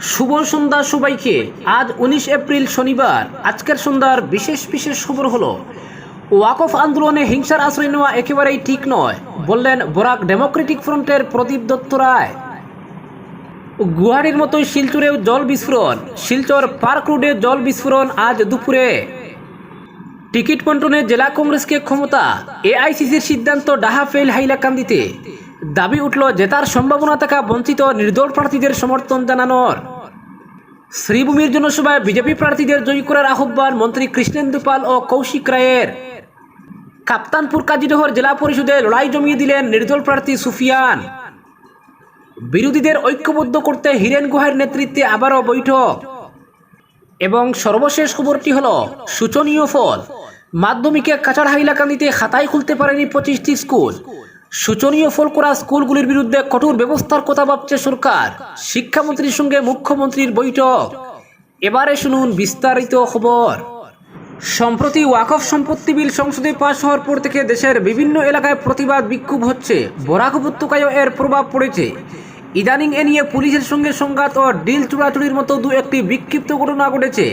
শুভ সন্ধ্যা সবাইকে। আজ উনিশ এপ্রিল শনিবার। আজকের সন্ধ্যার বিশেষ বিশেষ খবর হলো ওয়াকফ আন্দোলনে হিংসার আশ্রয় নেওয়া একেবারেই ঠিক নয়, বললেন বরাক ডেমোক্রেটিক ফ্রন্টের প্রদীপ দত্ত রায়। গুয়াহাটির মতোই শিলচরেও জল বিস্ফোরণ, শিলচর পার্ক রোডে জল বিস্ফোরণ আজ দুপুরে। টিকিট বন্টনে জেলা কংগ্রেসকে ক্ষমতা, এআইসিসির সিদ্ধান্ত ডাহা ফেল হাইলাকান্দিতে। দাবি উঠল জেতার সম্ভাবনা থাকা বঞ্চিত নির্দল প্রার্থীদের সমর্থন জানানোর। শ্রীভূমির জনসভায় বিজেপি প্রার্থীদের জয়ী করার আহ্বান মন্ত্রী কৃষ্ণেন্দু পাল ও কৌশিক রায়ের। কাপ্তানপুর কাজিডহর জেলা পরিষদে লড়াই জমিয়ে দিলেন নির্দল প্রার্থী সুফিয়ান। বিরোধীদের ঐক্যবদ্ধ করতে হীরেন গুহার নেতৃত্বে আবারও বৈঠক। এবং সর্বশেষ খবরটি হল, সূচনীয় ফল। মাধ্যমিকে কাছাড় হাইলাকান্দিতে খাতাই খুলতে পারেনি পঁচিশটি স্কুল। সূচনীয় ফল করা স্কুলগুলির বিরুদ্ধে কঠোর ব্যবস্থার কথা ভাবছে সরকার। শিক্ষামন্ত্রীর সঙ্গে মুখ্যমন্ত্রীর বৈঠক। এবারে শুনুন বিস্তারিত খবর। সম্প্রতি ওয়াকফ সম্পত্তি বিল সংসদে পাশ হওয়ার পর থেকে দেশের বিভিন্ন এলাকায় প্রতিবাদ বিক্ষোভ হচ্ছে। বরাক উপত্যকায়ও এর প্রভাব পড়েছে। ইদানিং এ নিয়ে পুলিশের সঙ্গে সংঘাত ও ডিল চুরাচুরির মতো দু একটি বিক্ষিপ্ত ঘটনা ঘটেছে।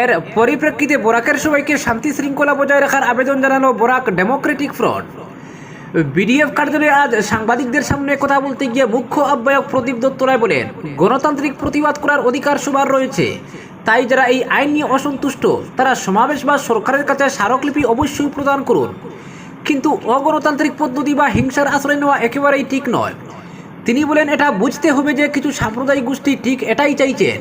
এর পরিপ্রেক্ষিতে বরাকের সবাইকে শান্তি শৃঙ্খলা বজায় রাখার আবেদন জানালো বরাক ডেমোক্রেটিক ফ্রন্ট। বিডিএফ কার্যালয়ে আজ সাংবাদিকদের সামনে কথা বলতে গিয়ে মুখ্য আহ্বায়ক প্রদীপ দত্ত রায় বলেন, গণতান্ত্রিক প্রতিবাদ করার অধিকার সবার রয়েছে। তাই যারা এই আইন নিয়ে অসন্তুষ্ট, তারা সমাবেশ বা সরকারের কাছে স্মারকলিপি অবশ্যই প্রদান করুন। কিন্তু অগণতান্ত্রিক পদ্ধতি বা হিংসার আশ্রয় নেওয়া একেবারেই ঠিক নয়। তিনি বলেন, এটা বুঝতে হবে যে কিছু সাম্প্রদায়িক গোষ্ঠী ঠিক এটাই চাইছেন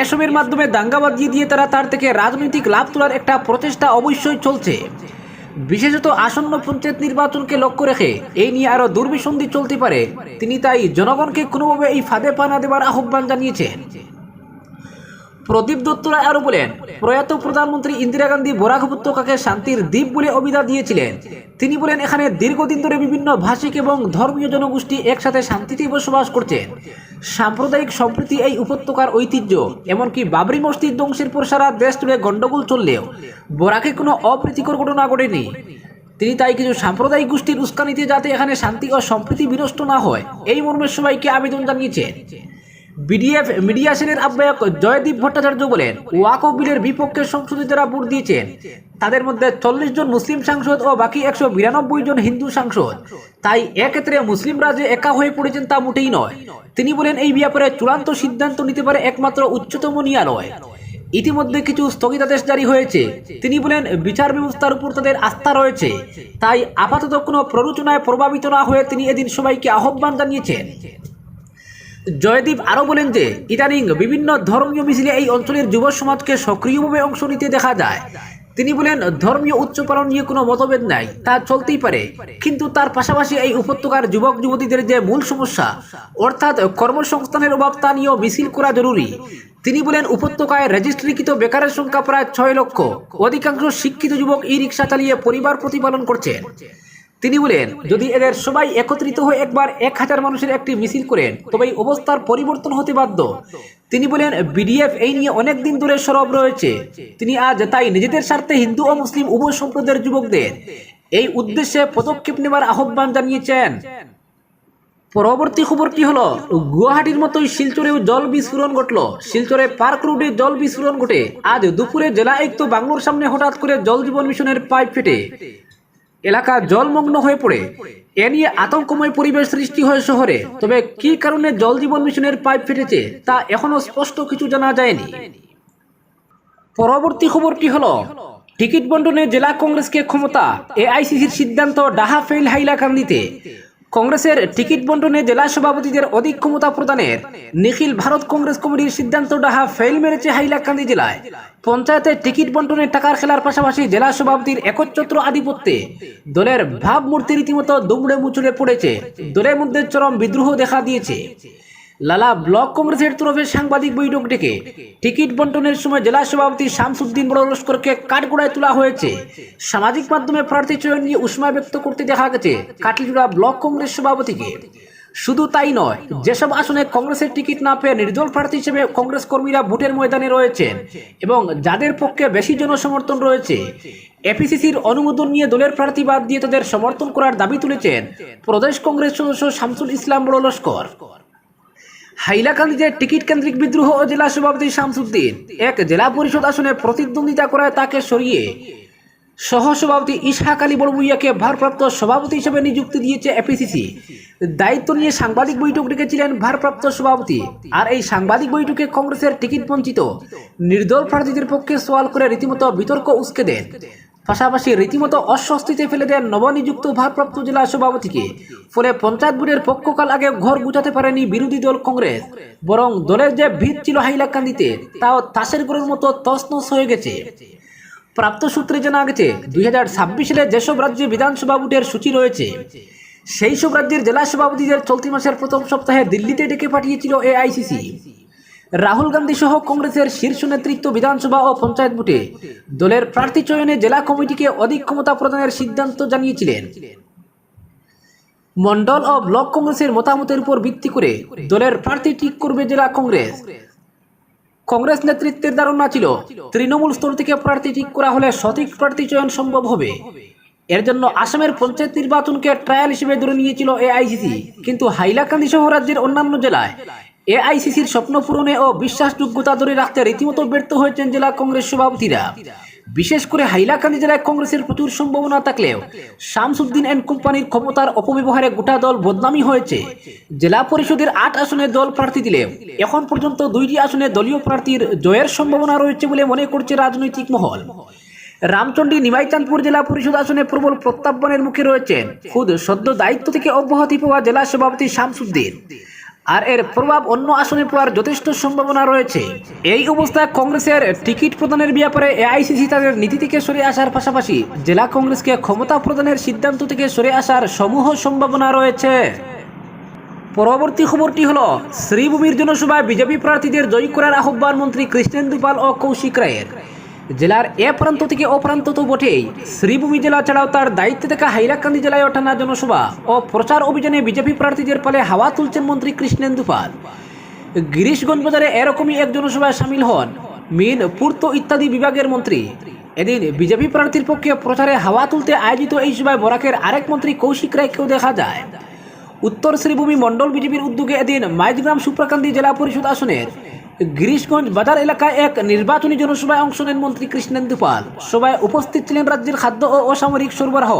এসবের মাধ্যমে দাঙ্গা বাজিয়ে দিয়ে তারা তার থেকে রাজনৈতিক লাভ তোলার একটা প্রচেষ্টা অবশ্যই চলছে। বিশেষত আসন্ন পঞ্চায়েত নির্বাচনকে লক্ষ্য রেখে এই নিয়ে আরও দুর্বিসন্ধি চলতে পারে। তিনি তাই জনগণকে কোনোভাবে এই ফাঁদে পানা দেবার আহ্বান জানিয়েছেন। প্রদীপ দত্ত রায় আরও বলেন, প্রয়াত প্রধানমন্ত্রী ইন্দিরা গান্ধী, বরাক উপত্যকাকে শান্তির দ্বীপ বলে অভিধা দিয়েছিলেন। তিনি বলেন, এখানে দীর্ঘদিন ধরে বিভিন্ন ভাষিক এবং ধর্মীয় জনগোষ্ঠী একসাথে শান্তিতে বসবাস করছেন। সাম্প্রদায়িক সম্প্রীতি এই উপত্যকার ঐতিহ্য, এমনকি বাবরি মসজিদ ধ্বংসের পর সারা দেশ জুড়ে গণ্ডগোল চললেও বরাকে কোনো অপ্রীতিকর ঘটনা ঘটেনি। তিনি তাই কিছু সাম্প্রদায়িক গোষ্ঠীর উস্কানিতে যাতে এখানে শান্তি ও সম্প্রীতি বিনষ্ট না হয়, এই মর্মে সবাইকে আবেদন জানিয়েছেন। বিডিএফ মিডিয়া সেলের আহ্বায়ক জয়দীপ ভট্টাচার্য বলেন, ওয়াকফ বিলের বিপক্ষে সংসদে যারা ভোট দিয়েছেন। তাদের মধ্যে চল্লিশ জন মুসলিম সাংসদ ও বাকি একশো বিরানব্বই জন হিন্দু সাংসদ। তাই এক্ষেত্রে মুসলিমরা যে একা হয়ে পড়েছেন তা মোটেই নয়। তিনি বলেন, এই ব্যাপারে চূড়ান্ত সিদ্ধান্ত নিতে পারে একমাত্র উচ্চতম ন্যায়ালয়। ইতিমধ্যে কিছু স্থগিতাদেশ জারি হয়েছে। তিনি বলেন, বিচার ব্যবস্থার উপর তাদের আস্থা রয়েছে। তাই আপাতত কোনো প্ররোচনায় প্রভাবিত না হয়ে তিনি এদিন সবাইকে আহ্বান জানিয়েছেন। জয়দীপ আরও বলেন যে, ইদানিং বিভিন্ন ধর্মীয় মিছিলে এই অঞ্চলের যুব সমাজকে সক্রিয়ভাবে অংশ নিতে দেখা যায়। তিনি বলেন, ধর্মীয় উচ্চপালন নিয়ে কোনো মতভেদ নাই, তা চলতেই পারে। কিন্তু তার পাশাপাশি এই উপত্যকার যুবক যুবতীদের যে মূল সমস্যা, অর্থাৎ কর্মসংস্থানের অভাব, তা নিয়েও মিছিল করা জরুরি। তিনি বলেন, উপত্যকায় রেজিস্ট্রিকৃত বেকারের সংখ্যা প্রায় ছয় লক্ষ। অধিকাংশ শিক্ষিত যুবক ই রিক্সা চালিয়ে পরিবার প্রতিপালন করছেন। তিনি বলেন, যদি এদের সবাই একত্রিত হয়ে একবার এক হাজার মানুষের একটি মিছিল করেন, তবে এই অবস্থার পরিবর্তন হতে বাধ্য। তিনি বলেন, বিডিএফ এই নিয়ে অনেক দিন ধরে সরব রয়েছে। তিনি আজ তাই নিজেদের স্বার্থে হিন্দু ও মুসলিম উভয় সম্প্রদায়ের যুবকদের এই উদ্দেশ্যে পদক্ষেপ নেবার আহ্বান জানিয়েছেন। পরবর্তী খবরটি হলো, গুয়াহাটির মতোই শিলচরেও জল বিস্ফোরণ ঘটল। শিলচরে পার্ক রোডে জল বিস্ফোরণ ঘটে। আজ দুপুরে জেলা আয়ুক্ত বাংলোর সামনে হঠাৎ করে জল জীবন মিশনের পাইপ ফেটে। এলাকা জলমগ্ন হয়ে পড়ে। এ নিয়ে আতঙ্কময় পরিবেশ সৃষ্টি হয় শহরে। তবে কি কারণে জল জীবন মিশনের পাইপ ফেটেছে তা এখনও স্পষ্ট কিছু জানা যায়নি। পরবর্তী খবরটি হল, টিকিট বন্টনে জেলা কংগ্রেসকে ক্ষমতা, এআইসিসির সিদ্ধান্ত ডাহা ফেল হাইলাকান্দিতে। কংগ্রেসের টিকিট বন্টনে জেলা সভাপতিদের অধিক ক্ষমতা প্রদানের। নিখিল ভারত কংগ্রেস কমিটির সিদ্ধান্ত ডাহা ফেল মেরেছে হাইলাকান্দি জেলায়। পঞ্চায়েতের টিকিট বন্টনের টাকার খেলার পাশাপাশি জেলা সভাপতির একচ্ছত্র আধিপত্যে দলের ভাবমূর্তি রীতিমতো দুমড়ে মুচড়ে পড়েছে। দলের মধ্যে চরম বিদ্রোহ দেখা দিয়েছে। লালা ব্লক কংগ্রেসের তরফে সাংবাদিক বৈঠক ডেকে টিকিট বন্টনের সময় জেলা সভাপতি শামসুদ্দিন বড় লস্করকে কাঠগোড়ায় তোলা হয়েছে। সামাজিক মাধ্যমে প্রার্থী চয়ন নিয়ে উষ্মা ব্যক্ত করতে দেখা গেছে কাটলিজোড়া ব্লক কংগ্রেস সভাপতিকে। শুধু তাই নয়, যেসব আসনে কংগ্রেসের টিকিট না পেয়ে নির্দল প্রার্থী হিসেবে কংগ্রেস কর্মীরা ভোটের ময়দানে রয়েছেন এবং যাদের পক্ষে বেশি জনসমর্থন রয়েছে। এপিসিসির অনুমোদন নিয়ে দলের প্রার্থী বাদ দিয়ে তাদের সমর্থন করার দাবি তুলেছেন প্রদেশ কংগ্রেস সদস্য শামসুল ইসলাম বড় লস্কর। হাইলাকান্দিতে টিকিট কেন্দ্রিক বিদ্রোহ ও জেলা সভাপতি শামসুদ্দিন, এক জেলা পরিষদ আসনে প্রতিদ্বন্দ্বিতা করায় তাকে সরিয়ে সহসভাপতি ইসহাক আলী বড়বুইয়াকে ভারপ্রাপ্ত সভাপতি হিসেবে নিযুক্তি দিয়েছে এপিসিসি দায়িত্ব নিয়ে সাংবাদিক বৈঠক ডেকেছিলেন ভারপ্রাপ্ত সভাপতি। আর এই সাংবাদিক বৈঠকে কংগ্রেসের টিকিট বঞ্চিত, নির্দল প্রার্থীদের পক্ষে সওয়াল করে রীতিমতো বিতর্ক উস্কে দেন। পাশাপাশি রীতিমতো অস্বস্তিতে ফেলে দেন নবনিযুক্ত ভারপ্রাপ্ত জেলা সভাপতিকে। ফলে পঞ্চায়েত বোর্ডের পক্ষকাল আগে ঘর গুছাতে পারেনি বিরোধী দল কংগ্রেস, বরং দলের যে ভিত ছিল হাইলাকান্দিতে, তাও তাসের গড়ের মতো তসনস হয়ে গেছে। প্রাপ্ত সূত্রে জানা গেছে, দুই হাজার সালে যেসব রাজ্যে বিধানসভা ভোটের সূচি রয়েছে, সেই সব রাজ্যের জেলা সভাপতিদের চলতি মাসের প্রথম সপ্তাহে দিল্লিতে ডেকে পাঠিয়েছিল এআইসিসি। রাহুল গান্ধী সহ কংগ্রেসের শীর্ষ নেতৃত্ব বিধানসভা ও পঞ্চায়েত ভোটে। দলের প্রার্থী চয়নে জেলা কমিটিকে অধিক ক্ষমতা প্রদানের সিদ্ধান্ত জানিয়েছিলেন। মন্ডল ও ব্লক কংগ্রেসের মতামতের উপর ভিত্তি করে দলের প্রার্থী ঠিক করবে জেলা কংগ্রেস। কংগ্রেস নেতৃত্বের ধারণা ছিল, তৃণমূল স্তর থেকে প্রার্থী ঠিক করা হলে সঠিক প্রার্থী চয়ন সম্ভব হবে। এর জন্য আসামের পঞ্চায়েত নির্বাচনকে ট্রায়াল হিসেবে ধরে নিয়েছিল এআইসিসি। কিন্তু হাইলাকান্দি সহ রাজ্যের অন্যান্য জেলায় এআইসিসির স্বপ্ন পূরণে ও বিশ্বাসযোগ্যতা ধরে রাখতে রীতিমতো ব্যর্থ হয়েছেন জেলা কংগ্রেস সভাপতিরা। বিশেষ করে হাইলাকান্দি জেলায় কংগ্রেসের প্রচুর সম্ভাবনা থাকলেও শামসুদ্দিন অ্যান্ড কোম্পানির ক্ষমতার অপব্যবহারে গোটা দল বদনামি হয়েছে। জেলা পরিষদের আট আসনে দল প্রার্থী দিলেও এখন পর্যন্ত দুইটি আসনে দলীয় প্রার্থীর জয়ের সম্ভাবনা রয়েছে বলে মনে করছে রাজনৈতিক মহল। রামচন্ডী নিমাইচাঁদপুর জেলা পরিষদ আসনে প্রবল প্রত্যাহ্বানের মুখে রয়েছেন। খুদ সদ্য দায়িত্ব থেকে অব্যাহতি পাওয়া জেলা সভাপতি শামসুদ্দিন। আর এর প্রভাব অন্য আসনে পাওয়ার যথেষ্ট সম্ভাবনা রয়েছে। এই অবস্থায় কংগ্রেসের টিকিট প্রদানের ব্যাপারে এআইসিসি তাদের নীতি থেকে সরে আসার পাশাপাশি জেলা কংগ্রেসকে ক্ষমতা প্রদানের সিদ্ধান্ত থেকে সরে আসার সমূহ সম্ভাবনা রয়েছে। পরবর্তী খবরটি হল, শ্রীভূমির জনসভায় বিজেপি প্রার্থীদের জয়ী করার আহ্বান মন্ত্রী কৃষ্ণেন্দু পাল ও কৌশিক রায়ের। জেলার এ প্রান্ত থেকে ও প্রান্ত তো বটেই। শ্রীভূমি জেলা ছাড়াও তার দায়িত্বে থাকা হাইলাকান্দি জেলায় টানা জনসভা ও প্রচার অভিযানে বিজেপি প্রার্থীদের পালে হাওয়া তুলছেন মন্ত্রী কৃষ্ণেন্দু পাল। গিরিশগঞ্জ বাজারে এরকমই এক জনসভায় সামিল হন মিন পূর্ত ইত্যাদি বিভাগের মন্ত্রী। এদিন বিজেপি প্রার্থীর পক্ষে প্রচারে হাওয়া তুলতে আয়োজিত এই সভায় বরাকের আরেক মন্ত্রী কৌশিক রায়কেও দেখা যায়। উত্তর শ্রীভূমি মণ্ডল বিজেপির উদ্যোগে এদিন মাইজগ্রাম সুপ্রাকান্দি জেলা পরিষদ আসনের গিরিশগঞ্জ বাজার এলাকায় এক নির্বাচনী জনসভায় অংশ নেন মন্ত্রী কৃষ্ণেন্দু পাল। সভায় উপস্থিত ছিলেন রাজ্যের খাদ্য ও অসামরিক সরবরাহ,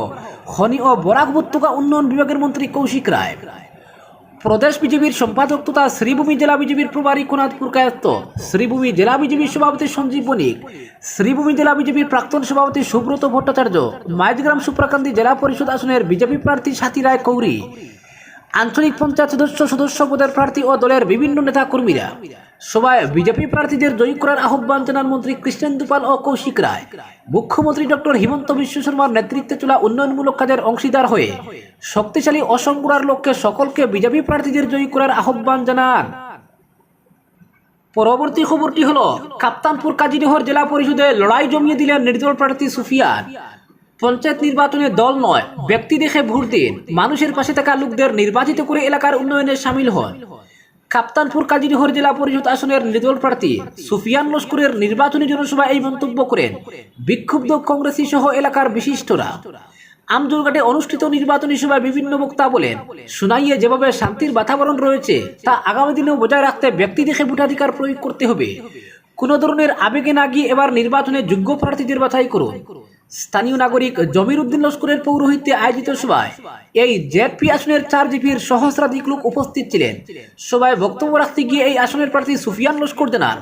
খনি ও বরাক উপত্যকা উন্নয়ন বিভাগের মন্ত্রী কৌশিক রায়। প্রদেশ বিজেপির সম্পাদক তথা শ্রীভূমি জেলা বিজেপির প্রভারী কোনাথপুর কায়ত্ত শ্রীভূমি জেলা বিজেপির সভাপতি সঞ্জীব বণিক, শ্রীভূমি জেলা বিজেপির প্রাক্তন সভাপতি সুব্রত ভট্টাচার্য, মাইজগ্রাম সুপ্রাকান্তি জেলা পরিষদ আসনের বিজেপি প্রার্থী সাথী রায় কৌরি। আঞ্চলিক পঞ্চায়েত সদস্য সদস্য পদের প্রার্থী ও দলের বিভিন্ন নেতা কর্মীরা সভায় বিজেপি প্রার্থীদের জয়ী করার আহ্বান জানান মন্ত্রী কৃষ্ণেন্দু পাল ও কৌশিক রায়। মুখ্যমন্ত্রী ডক্টর হিমন্ত বিশ্ব শর্মার নেতৃত্বে চলা উন্নয়নমূলক কাজের অংশীদার হয়ে শক্তিশালী অসম করার লক্ষ্যে সকলকে বিজেপি প্রার্থীদের জয়ী করার আহ্বান জানান। পরবর্তী খবরটি হলো, কাপ্তানপুর কাজিনহর জেলা পরিষদে লড়াই জমিয়ে দিলেন নির্দল প্রার্থী সুফিয়ান। পঞ্চায়েত নির্বাচনে দল নয়, ব্যক্তি দেখে ভোট দিন। মানুষের পাশে থাকা লোকদের নির্বাচিত করে এলাকার উন্নয়নে সামিল হন। কাপ্তানপুর কাজিনহর জেলা পরিষদ আসনের নির্দল প্রার্থী সুফিয়ান লস্করের নির্বাচনী জনসভায় এই মন্তব্য করেন। বিক্ষুব্ধ কংগ্রেসী সহ এলাকার বিশিষ্টরা। আমজোরঘাটে অনুষ্ঠিত নির্বাচনী সভায় বিভিন্ন বক্তা বলেন, সুনাইয়ে যেভাবে শান্তির বাতাবরণ রয়েছে, তা আগামী দিনেও বজায় রাখতে ব্যক্তি দেখে ভোটাধিকার প্রয়োগ করতে হবে। কোনো ধরনের আবেগে না গিয়ে এবার নির্বাচনে যোগ্য প্রার্থীদের বাছাই করুন। স্থানীয় নাগরিক জমির উদ্দিন লস্করের পৌরোহিত্যে আয়োজিত সভায় এই জেডপি আসনের চার জিপির সহস্রাধিক লোক উপস্থিত ছিলেন। সভায় বক্তব্য রাখতে গিয়ে এই আসনের প্রার্থী সুফিয়ান লস্কর জানান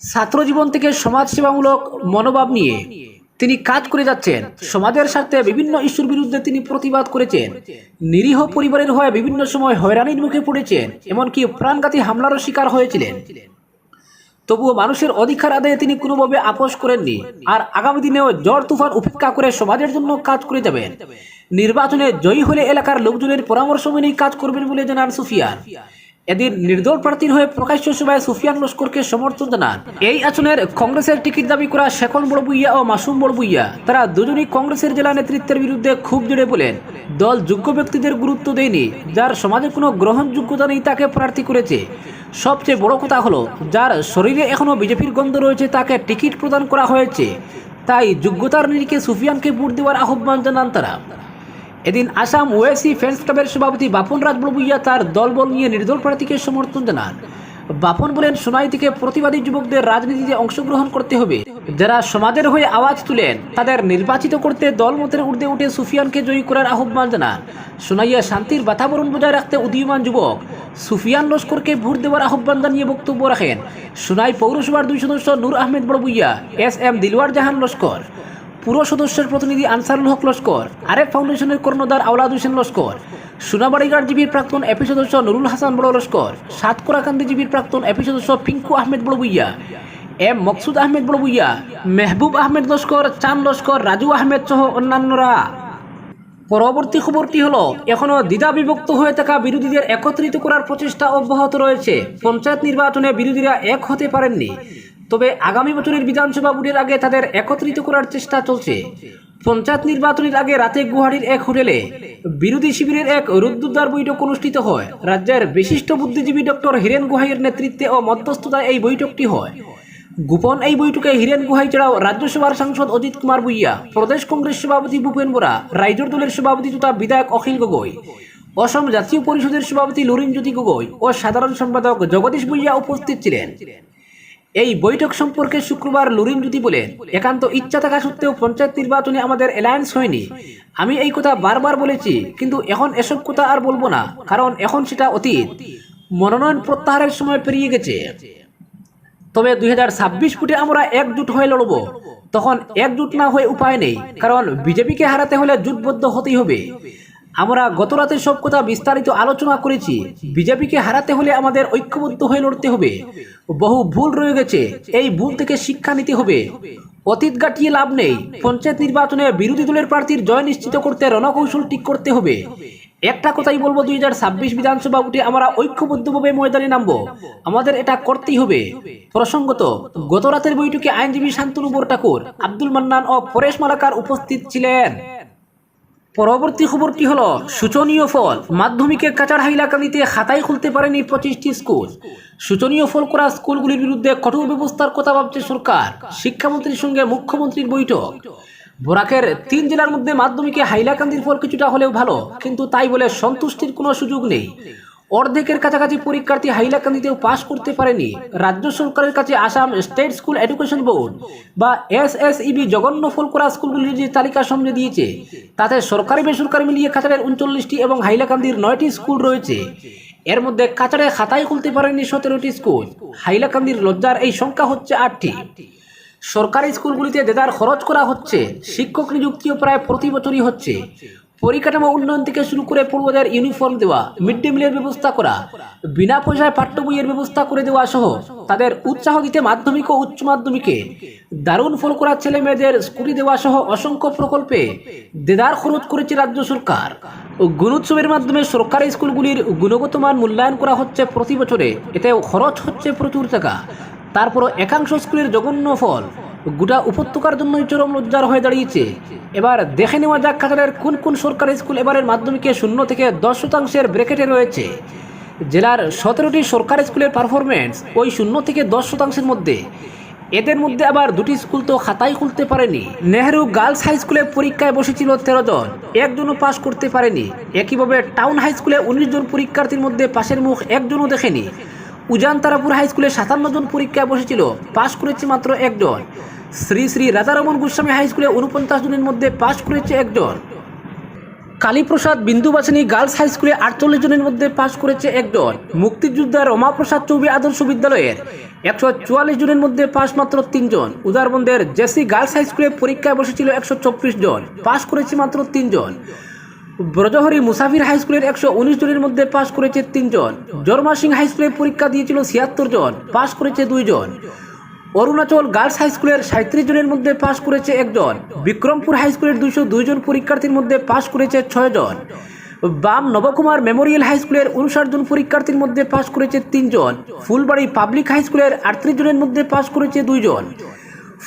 ছাত্র জীবন থেকে সমাজ সেবামূলক মনোভাব নিয়ে তিনি কাজ করে যাচ্ছেন। সমাজের স্বার্থে বিভিন্ন ইস্যুর বিরুদ্ধে তিনি প্রতিবাদ করেছেন। নিরীহ পরিবারের হয়ে বিভিন্ন সময় হয়রানির মুখে পড়েছেন, এমনকি প্রাণঘাতী হামলারও শিকার হয়েছিলেন। তবুও মানুষের অধিকার আদায়ে তিনি কোনোভাবে আপোষ করেননি। আর আগামী দিনেও জ্বর তুফান উপেক্ষা করে সমাজের জন্য কাজ করে যাবেন। নির্বাচনে জয়ী হলে এলাকার লোকজনের পরামর্শ মেনেই কাজ করবেন বলে জানান সুফিয়ান। এদিন নির্দল প্রার্থীর হয়ে প্রকাশ্য সভায় সুফিয়ান লস্করকে সমর্থন জানান। এই আসনের কংগ্রেসের টিকিট দাবি করা শেখন বড়বুইয়া ও মাসুম বড়বুইয়া। তারা দুজনই কংগ্রেসের জেলা নেতৃত্বের বিরুদ্ধে খুব জোরে বলেন, দল যোগ্য ব্যক্তিদের গুরুত্ব দেয়নি, যার সমাজে কোনো গ্রহণযোগ্যতা নেই তাকে প্রার্থী করেছে। সবচেয়ে বড় কথা হলো, যার শরীরে এখনও বিজেপির গন্ধ রয়েছে তাকে টিকিট প্রদান করা হয়েছে। তাই যোগ্যতার নিরিখে সুফিয়ানকে ভোট দেওয়ার আহ্বান জানান তারা। এদিন আসাম ওয়েসি ফ্যান্স ক্লাবের সভাপতি বাপন রাজ বড়বুইয়া তার দলবল নিয়ে নির্দল প্রার্থীকে সমর্থন জানান। বাপন বলেন সোনাই থেকে প্রতিবাদী যুবকদের রাজনীতিতে অংশগ্রহণ করতে হবে। যারা সমাজের হয়ে আওয়াজ তুলেন, তাদের নির্বাচিত করতে দলমতের ঊর্ধ্বে উঠে সুফিয়ানকে জয়ী করার আহ্বান জানান। সোনাইয়া শান্তির বাতাবরণ বজায় রাখতে উদীয়মান যুবক সুফিয়ান লস্করকে ভোট দেওয়ার আহ্বান জানিয়ে বক্তব্য রাখেন। সোনাই পৌরসভার দুই সদস্য নূর আহমেদ বড়বুইয়া, এস এম দিলওয়ার জাহান লস্কর। পুরো সদস্যের প্রতিনিধি আনসারুল হক লস্কর আরেফ ফাউন্ডেশনের কর্ণধার আওলাদ হোসেন লস্কর সোনাবাড়িঘাট জিবির প্রাক্তন এপি সদস্য নুরুল হাসান বড় লস্কর, সাতকোরাকান্দি জিবির প্রাক্তন এপি সদস্য পিঙ্কু আহমেদ বড়বুইয়া এম মকসুদ আহমেদ বড়বুইয়া মেহবুব আহমেদ লস্কর চান লস্কর, রাজু আহমেদ সহ অন্যান্যরা। পরবর্তী খবরটি হলো, এখনও দ্বিধা বিভক্ত হয়ে থাকা বিরোধীদের একত্রিত করার প্রচেষ্টা অব্যাহত রয়েছে। পঞ্চায়েত নির্বাচনে বিরোধীরা এক হতে পারেননি। তবে আগামী বছরের বিধানসভা ভোটের আগে তাদের একত্রিত করার চেষ্টা চলছে। পঞ্চায়েত নির্বাচনের আগে রাতে গুয়াহাটির এক হোটেলে বিরোধী শিবিরের এক রুদ্ধদ্বার বৈঠক অনুষ্ঠিত হয়। রাজ্যের বিশিষ্ট বুদ্ধিজীবী ডক্টর হীরেন গুহাইয়ের নেতৃত্বে ও মধ্যস্থতায় এই বৈঠকটি হয়। গোপন এই বৈঠকে হীরেন গুহাই ছাড়াও রাজ্যসভার সাংসদ অজিত কুমার ভুইয়া, প্রদেশ কংগ্রেস সভাপতি ভূপেন বোরা, রাইজর দলের সভাপতি তথা বিধায়ক অখিল গগৈ, অসম জাতীয় পরিষদের সভাপতি লুরিনজ্যোতি গগৈ ও সাধারণ সম্পাদক জগদীশ ভুইয়া উপস্থিত ছিলেন। এই বৈঠক সম্পর্কে শুক্রবার লুরিনজ্যোতি বলেন একান্ত ইচ্ছা থাকা সত্ত্বেও পঞ্চায়েত নির্বাচনে আমাদের অ্যালায়েন্স হয়নি। আমি এই কথা বারবার বলেছি, কিন্তু এখন এসব কথা আর বলব না, কারণ এখন সেটা অতীত। মনোনয়ন প্রত্যাহারের সময় পেরিয়ে গেছে। তবে দুই হাজার ছাব্বিশ ফুটে আমরা একজুট হয়ে লড়ব। তখন একজুট না হয়ে উপায় নেই, কারণ বিজেপিকে হারাতে হলে জুটবদ্ধ হতেই হবে। আমরা গত রাতে সব কথা বিস্তারিত আলোচনা করেছি। বিজেপিকে হারাতে হলে আমাদের ঐক্যবদ্ধ হয়ে লড়তে হবে। বহু ভুল রয়ে গেছে। এই ভুল থেকে শিক্ষা নিতে হবে। অতীত গাটিয়ে লাভ নেই। পঞ্চায়েত নির্বাচনে বিরোধী দলের প্রার্থীর জয় নিশ্চিত করতে রণকৌশল ঠিক করতে হবে। একটা কথাই বলব, দুই হাজার ছাব্বিশ বিধানসভা উঠে আমরা ঐক্যবদ্ধভাবে ময়দানে নামবো। আমাদের এটা করতেই হবে। প্রসঙ্গত, গত রাতের বৈঠকে আইনজীবী শান্তনু ঠাকুর, আব্দুল মান্নান ও পরেশ মালাকার উপস্থিত ছিলেন। পরবর্তী খবরটি হল, সূচনীয় ফল মাধ্যমিকের কাচার হাইলাকান্দিতে খাতাই খুলতে পারেনি পঁচিশটি স্কুল। সূচনীয় ফল করা স্কুলগুলির বিরুদ্ধে কঠোর ব্যবস্থার কথা ভাবছে সরকার, শিক্ষামন্ত্রীর সঙ্গে মুখ্যমন্ত্রীর বৈঠক। বোরাকের তিন জেলার মধ্যে মাধ্যমিকে হাইলাকান্দির ফল কিছুটা হলেও ভালো, কিন্তু তাই বলে সন্তুষ্টির কোনো সুযোগ নেই। অর্ধেকের কাছাকাছি পরীক্ষার্থী হাইলাকান্দিতেও পাশ করতে পারেনি। রাজ্য সরকারের কাছে Assam state school education board বা এস এস ইবি জঘন্য ফল করা স্কুলগুলির যে তালিকা সামনে দিয়েছে, তাতে সরকারি বেসরকারি মিলিয়ে কাছাড়ের উনচল্লিশটি এবং হাইলাকান্দির নয়টি স্কুল রয়েছে। এর মধ্যে কাছাড়ে খাতায় খুলতে পারেনি সতেরোটি স্কুল, হাইলাকান্দির লজ্জার এই সংখ্যা হচ্ছে আটটি। সরকারি স্কুলগুলিতে দেদার খরচ করা হচ্ছে, শিক্ষক নিযুক্তিও প্রায় প্রতি বছরই হচ্ছে। পরিকাঠামো উন্নয়ন থেকে শুরু করে পূর্বদের ইউনিফর্ম দেওয়া মিড ডে মিলের ব্যবস্থা করা, বিনা পয়সায় পাঠ্য বইয়ের ব্যবস্থা করে দেওয়া সহ তাদের উৎসাহ দিতে মাধ্যমিক ও উচ্চ মাধ্যমিকে দারুণ ফল করা ছেলে মেয়েদের স্কুটি দেওয়া সহ অসংখ্য প্রকল্পে দেদার খরচ করেছে রাজ্য সরকার। গুণোৎসবের মাধ্যমে সরকারি স্কুলগুলির গুণগত মান মূল্যায়ন করা হচ্ছে প্রতি বছরে। এতে খরচ হচ্ছে প্রচুর টাকা। তারপরও একাংশ স্কুলের জঘন্য ফল গোটা উপত্যকার জন্যই চরম লজ্জার হয়ে দাঁড়িয়েছে। এবার দেখে নেওয়া যাক কাতারের কোন কোন সরকারি স্কুল এবারের মাধ্যমিকে শূন্য থেকে দশ শতাংশের ব্রেকেটে রয়েছে। জেলার সতেরোটি সরকারি স্কুলের পারফরমেন্স ওই শূন্য থেকে দশ শতাংশের মধ্যে। এদের মধ্যে আবার দুটি স্কুল তো খাতাই খুলতে পারেনি। নেহেরু গার্লস হাই স্কুলে পরীক্ষায় বসেছিল তেরো জন, একজনও পাশ করতে পারেনি। একইভাবে টাউন হাই স্কুলে উনিশ জন পরীক্ষার্থীর মধ্যে পাশের মুখ একজনও দেখেনি। উজান তারাপুর হাই স্কুলে সাতান্ন জন পরীক্ষায় বসেছিল। পাশ করেছে মাত্র একজন শ্রী শ্রী রাজারমন গোস্বামী হাই স্কুলে উনপঞ্চাশ জনের মধ্যে পাশ করেছে একজন কালীপ্রসাদ বিন্দুবাসিনী গার্লস হাই স্কুলে আটচল্লিশ জনের মধ্যে পাশ করেছে একজন মুক্তিযোদ্ধা রমাপ্রসাদ চৌবে আদর্শ বিদ্যালয়ের একশো চুয়াল্লিশ জনের মধ্যে পাশ মাত্র তিনজন উদারবন্দের জেসি গার্লস হাই স্কুলে পরীক্ষায় বসেছিল একশো চব্বিশ জন। পাশ করেছে মাত্র তিনজন ব্রজহরি মুসাফির হাই স্কুলের একশো উনিশ জনের মধ্যে পাশ করেছে তিনজন। জর্মা সিং হাই স্কুলে পরীক্ষা দিয়েছিল ছিয়াত্তর জন, পাশ করেছে দুইজন অরুণাচল গার্লস হাই স্কুলের সাঁত্রিশ জনের মধ্যে পাশ করেছে একজন। বিক্রমপুর হাই স্কুলের দুইশো দুইজন পরীক্ষার্থীর মধ্যে পাশ করেছে ছয়জন বাম নবকুমার মেমোরিয়াল হাই স্কুলের উনষাট জন পরীক্ষার্থীর মধ্যে পাশ করেছে তিনজন ফুলবাড়ি পাবলিক হাই স্কুলের আটত্রিশ জনের মধ্যে পাশ করেছে দুইজন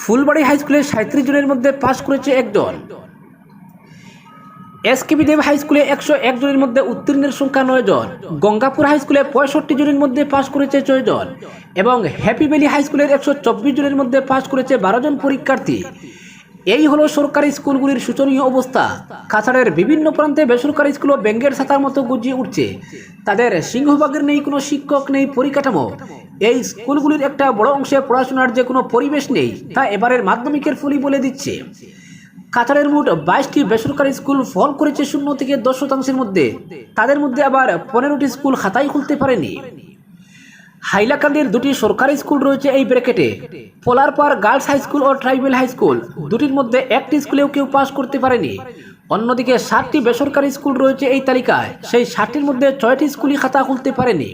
ফুলবাড়ি হাই স্কুলের সাঁত্রিশ জনের মধ্যে পাশ করেছে একজন। এসকেবি দেব হাই স্কুলে একশো এক জনের মধ্যে উত্তীর্ণের সংখ্যা নয় জন। গঙ্গাপুর হাই স্কুলে পঁয়ষট্টি জনের মধ্যে পাশ করেছে ছয় জন। এবং হ্যাপি ভ্যালি হাই স্কুলের একশো চব্বিশ জনের মধ্যে পাশ করেছে বারো জন পরীক্ষার্থী। এই হলো সরকারি স্কুলগুলির শোচনীয় অবস্থা। কাছাড়ের বিভিন্ন প্রান্তে বেসরকারি স্কুলও ব্যাঙ্গের ছাতার মতো গুজিয়ে উঠছে। তাদের সিংহভাগের নেই, কোনো শিক্ষক নেই, পরিকাঠামো। এই স্কুলগুলির একটা বড় অংশে পড়াশোনার যে কোনো পরিবেশ নেই, তা এবারের মাধ্যমিকের ফলই বলে দিচ্ছে। কাছাড়ের মোট বাইশটি বেসরকারি স্কুল ফল করেছে শূন্য থেকে দশ শতাংশের মধ্যে। তাদের মধ্যে আবার পনেরোটি স্কুল খাতাই খুলতে পারেনি। হাইলাকান্দির দুটি সরকারি স্কুল রয়েছে এই ব্র্যাকেটে। পোলারপার গার্লস হাই স্কুল ও ট্রাইবেল হাই স্কুল দুটির মধ্যে একটি স্কুলেও কেউ পাস করতে পারেনি। অন্যদিকে ষাটটি বেসরকারি স্কুল রয়েছে এই তালিকায়। সেই ষাটটির মধ্যে ছয়টি স্কুলই খাতা খুলতে পারেনি।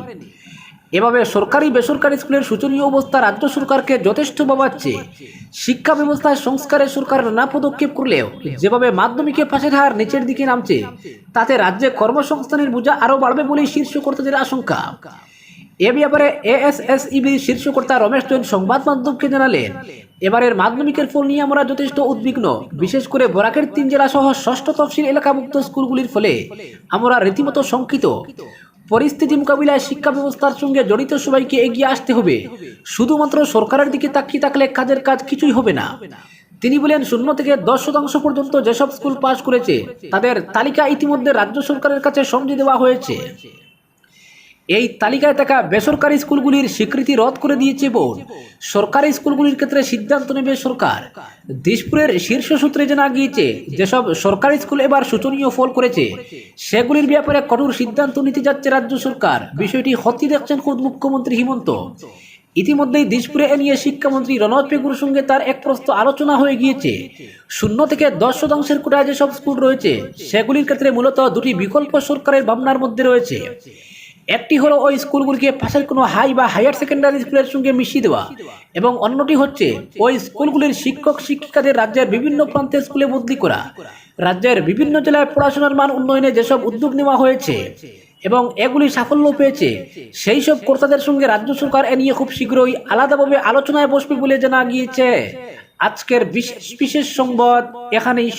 এভাবে সরকারি, বেসরকারি স্কুলের শোচনীয় অবস্থা রাজ্য সরকারকে যথেষ্ট বাবাচ্ছে শিক্ষা ব্যবস্থায় সংস্কারে সরকার নানা পদক্ষেপ করলেও যেভাবে মাধ্যমিকে পাশের হার নিচের দিকে নামছে, তাতে রাজ্যে কর্মসংস্থানের বোঝা আরও বাড়বে বলেই শীর্ষ কর্তাদের আশঙ্কা। এ ব্যাপারে এএসএসইবির শীর্ষকর্তা রমেশ জৈন সংবাদ মাধ্যমকে জানালেন, এবারের মাধ্যমিকের ফল নিয়ে আমরা যথেষ্ট উদ্বিগ্ন, বিশেষ করে বরাকের তিন জেলা সহ ষষ্ঠ তফসিল এলাকাভুক্ত স্কুলগুলির ফলে আমরা রীতিমতো শঙ্কিত। পরিস্থিতি মোকাবিলায় শিক্ষা ব্যবস্থার সঙ্গে জড়িত সবাইকে এগিয়ে আসতে হবে। শুধুমাত্র সরকারের দিকে তাকিয়ে থাকলে কাজের কাজ কিছুই হবে না। তিনি বলেন, শূন্য থেকে দশ শতাংশ পর্যন্ত যেসব স্কুল পাশ করেছে, তাদের তালিকা ইতিমধ্যে রাজ্য সরকারের কাছে সমঝে দেওয়া হয়েছে। এই তালিকায় থাকা বেসরকারি স্কুলগুলির স্বীকৃতি রদ করে দিয়েছে বোর্ড। সরকারি স্কুলগুলির ক্ষেত্রে সিদ্ধান্ত নেবে সরকার। দিসপুরের শীর্ষ সূত্রে জানা গিয়েছে, যেসব সরকারি স্কুল এবার শোচনীয় ফল করেছে, সেগুলির ব্যাপারে কঠোর সিদ্ধান্ত নিতে যাচ্ছে রাজ্য সরকার। বিষয়টি হত্যি দেখছেন খোদ মুখ্যমন্ত্রী হিমন্ত। ইতিমধ্যেই দিসপুরে এ নিয়ে শিক্ষামন্ত্রী রনজ পেগুর সঙ্গে তার এক প্রস্ত আলোচনা হয়ে গিয়েছে। শূন্য থেকে দশ শতাংশের কোটায় যেসব স্কুল রয়েছে, সেগুলির ক্ষেত্রে মূলত দুটি বিকল্প সরকারের ভাবনার মধ্যে রয়েছে। একটি হলো ওই স্কুলগুলিকে পাশের কোনো হাই বা হায়ার সেকেন্ডারি স্কুলের সঙ্গে মিশিয়ে দেওয়া। এবং অন্যটি হচ্ছে ওই স্কুলগুলির শিক্ষক, শিক্ষিকাদের রাজ্যের বিভিন্ন প্রান্তের স্কুলে বদলি করা। রাজ্যের বিভিন্ন জেলায় পড়াশোনার মান উন্নয়নে যেসব উদ্যোগ নেওয়া হয়েছে এবং এগুলি সাফল্য পেয়েছে, সেই সব কর্তাদের সঙ্গে রাজ্য সরকার এ নিয়ে খুব শীঘ্রই আলাদাভাবে আলোচনায় বসবে বলে জানা গিয়েছে। আজকের বিশেষ সংবাদ এখানেই